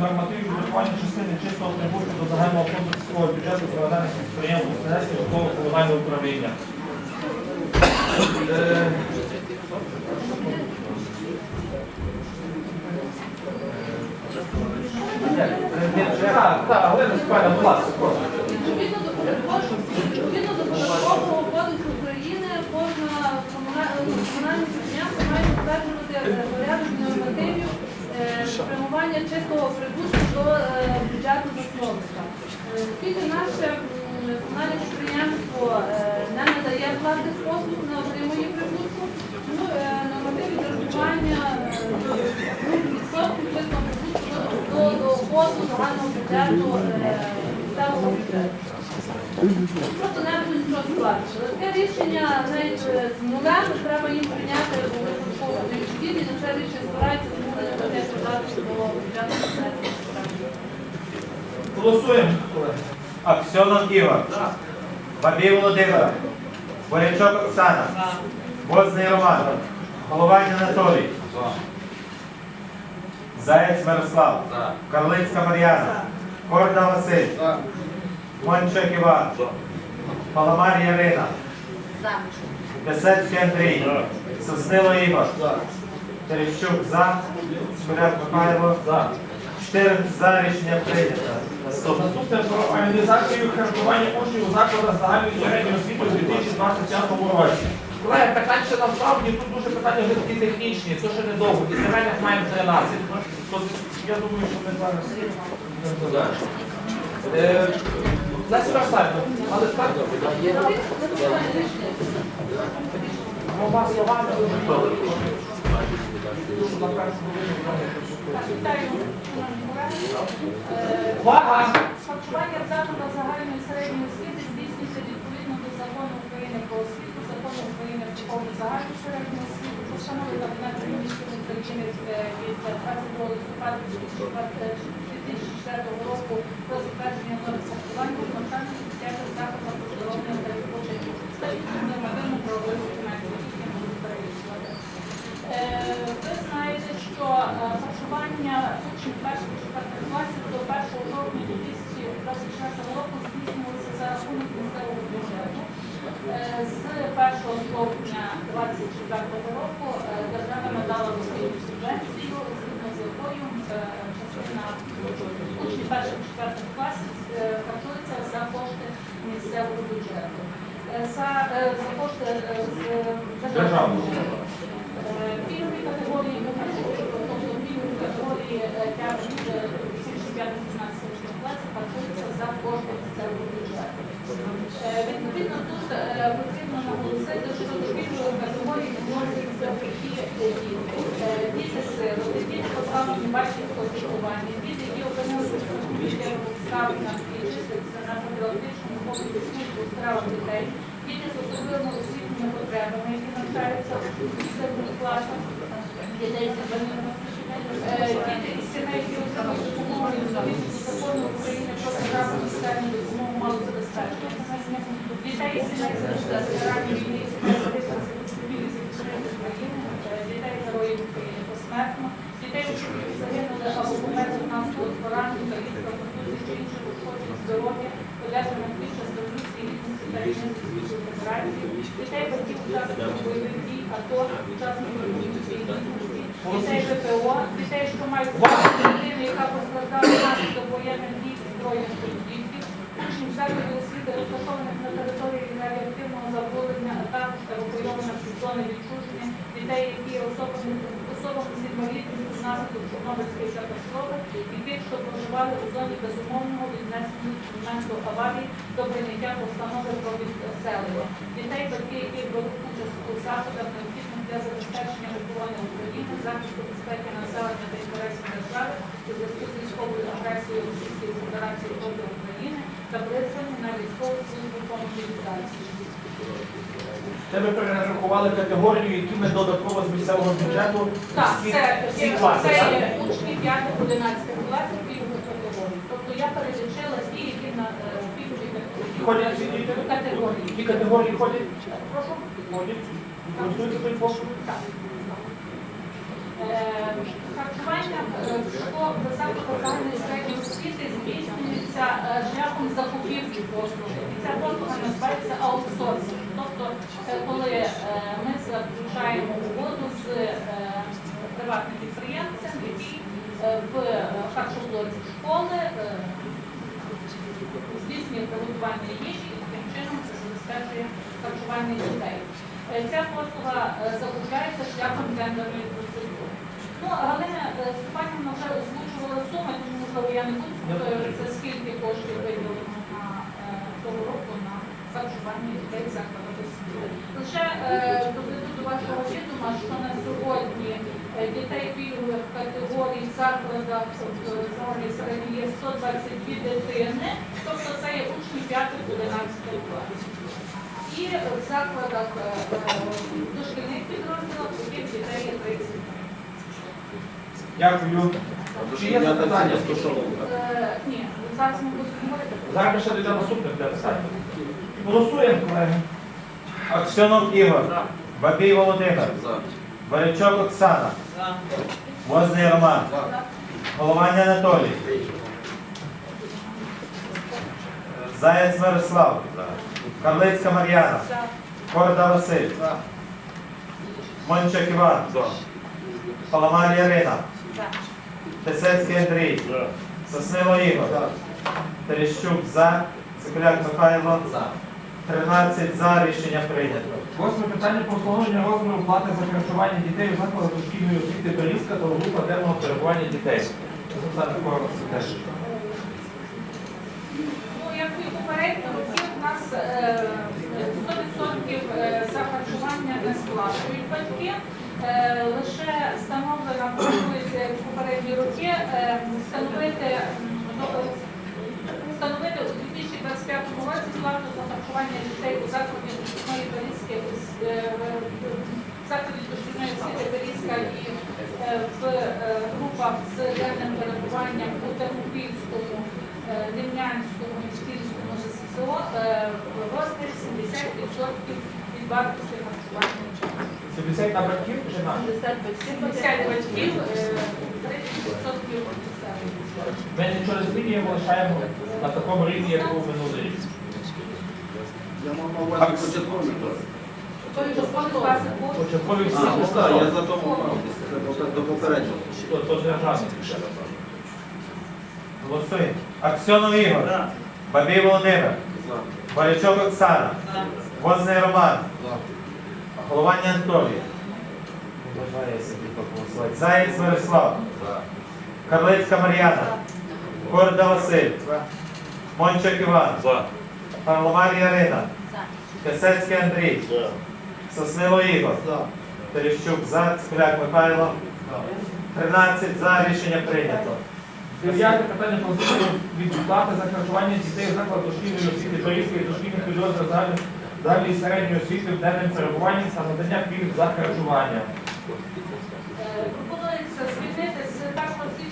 нормативів врахування частини чистого прибутку до загального фонду бюджету проведених підприємств Українського житлово-комунального управління. Е, Так, так, Галина Степанівна, будь ласка, прошу. Відповідно до відповідно до Податкового кодексу України кожна комуна- ну, комунальне підприємство має затверджувати е, порядок нормативів е, спрямування чистого прибутку до е, бюджету засновника. Тільки наше м, комунальне підприємство е, не надає платних послуг, не отримує прибутку, тому е, нормативи зарахування е, відсотків чистого прибутку до доходу загального бюджету е, місцевого бюджету. Просто не будуть нічого сплачувати. Таке рішення навіть з нулем треба їм прийняти обов'язково відповідь, і на це рішення збирається, тому не буде подати до бюджету. Голосуємо, колеги. Аксьонов Ігор. Бабій Володимир. Борячок Оксана. Возний Роман. Головань Анатолій. Заєць Мирослав. Карлицька Мар'яна. Корда Василь. Мончик Іван. Паламар Ярина. Писецький Андрій. Соснило Ігор. Терещук за. Шкуряк Михайло. За. 14 за рішення прийнято. Наступне. Про організацію харчування учнів у закладах загальної середньої освіти у 2025 році. Колеги, питань ще насправді тут дуже питання вже такі технічні, то ще недовго. І земельних маємо 13. То я думаю, що ми зараз Е, Леся Версальна, але так, двома словами дуже добре. Дуже на першому Вітаю, шановні колеги. Е, Увага! Харчування закладах загальної середньої освіти здійснюється відповідно до закону України про освіту, закону України про загальну середню освіту, постанови Кабінету міністрів України е, від 22 листопада 2004 року про затвердження харчування в навчальних дитячих закладах оздоровлення та відпочинку. Це нормативно-правових документів, які я можу перелічувати. Е, Ви знаєте, що е, харчування учнів перших четвертих класів до 1 жовтня 2024 року здійснювалося за рахунок місцевого бюджету. Е, З 1 жовтня 2024 року держава надала освітню субвенцію, згідно з якою частина учнів перших четвертих класів е, харчується за кошти місцевого бюджету. Е, За, е, за кошти державного Державного. бюджету. Е, Пільгові категорії виключно, тобто пільгові категорії е, для більше 5-16 класів харчуються за кошти місцевого бюджету. Е, Відповідно, тут е, потрібно наголосити, що до пільгової категорії відносяться такі діти. Е, Діти сироти, позбавлені батьківського піклування, діти, які опинилися і числяться на профілактичному погляді службу дітей, діти з особливими освітніми потребами, які навчаються у дітей з Е, діти із сімей, які закону України про програму соціальну допомогу дітей із сімей війни, інших ушкоджень здоров'я, під час революції гідності та різниці федерації, дітей, батьків учасників бойових дій, АТО, учасників революції гідності, дітей ВПО, дітей, що мають дитину, яка постраждала внаслідок воєнних дій і збройних конфліктів, учнів закладів освіти, розташованих на території радіоактивного забруднення, а також евакуйованих зони відчуження, дітей, які особами з інвалідністю внаслідок Чорнобильської катастрофи, що проживали у зоні безумовного віднесення з моменту аварії до прийняття постанови про відселення. Дітей, батьки, які беруть участь у заходах, необхідних для забезпечення виховання України, захисту безпеки населення та інтересів держави у зв'язку з військовою агресією Російської Федерації проти України та призвані на військову службу по мобілізації. Це ми перерахували категорію, які ми додатково з місцевого бюджету Так, всі, це, всі це, класи. це так? учні 5-11 20 пільгових категорій. Тобто я перелічила ті, які на е, пільгові категорії. Ті категорії ходять? Прошу. Так. Е, харчування е, школ високих середньої освіти здійснюється шляхом закупівлі послуги. І ця послуга називається аутсорсинг. Тобто, коли ми заключаємо угоду з приватним підприємцем, який в е, харчоблоці школи е, здійснює приготування їжі і таким чином це забезпечує харчування дітей. Е, Ця послуга е, закупляється шляхом тендерної процедури. Ну, Галина е, Степанівна вже озвучувала суми, тому можливо я не буду повторювати, скільки коштів виділено на е, того року на харчування дітей в закладах. Лише е, доведу до вашого відома, що на сьогодні е, дітей пільгових категорій в закладах е, загальної середньої є 122 дитини, тобто це є учні 5-11 класів. І в закладах е, е, дошкільних підрозділах таких дітей є 30. Дякую. Чи є запитання? Е, Ні, зараз ми будемо говорити. Зараз ще дійде наступне для питання. Голосуємо, колеги. Аксьонов Ігор. Бабій Володимир. Борячок Оксана. Возний Роман. Голованя Анатолій. Заєць Мирослав. Карлицька Мар'яна. Корда Василь. Мончик Іван. Паламар Ярина. Тесецький Андрій. Соснило Ігор. Терещук за. Цикуляк Михайло. 13 за. Рішення прийнято. Восьме питання про встановлення розміру плати за харчування дітей у закладах дошкільної освіти Берізка та група денного перебування дітей. Теж. Ну, як роки, у нас е, 100% е, за харчування не сплачують батьки. Е, Лише встановлена пропонується попередні роки е, встановити 2025 році плату за харчування дітей у закладі дошкільної е, в закладі дошкільної освіти Берізька і е, в е, групах з денним перебуванням у Тернопільському, Рівнянському, Міськільському ЗСО е, в 70% від вартості харчування. 70 на батьків чи на? 70 батьків, е, 30% місцевих. Ми нічого не змінюємо, лишаємо на такому рівні, як був минулий рік. Я мав на увазі початковий клас. Початкові всі А, ну так, я за тому мав. До попереднього. То, то державний. Голосуємо. Аксьонов Ігор. Бабій Володимир. Борячок Оксана. Возний Роман. Голованя Анатолій. Не бажає собі. Заєць Мирослав. Карлицька Мар'яна. Корда Василь. Мончик Іван. Павломар Ярина. Кисецький Андрій. Соснило Ігор. Терещук за. Цикуляк Михайло. 13 за. Рішення прийнято. Дев'яте питання про від плати за харчування дітей у закладах дошкільної освіти Борізької дошкільних підрозділів загальної- загальної і середньої освіти в денним перебуванні та надання пільг за харчування. Е, Пропонується звільнити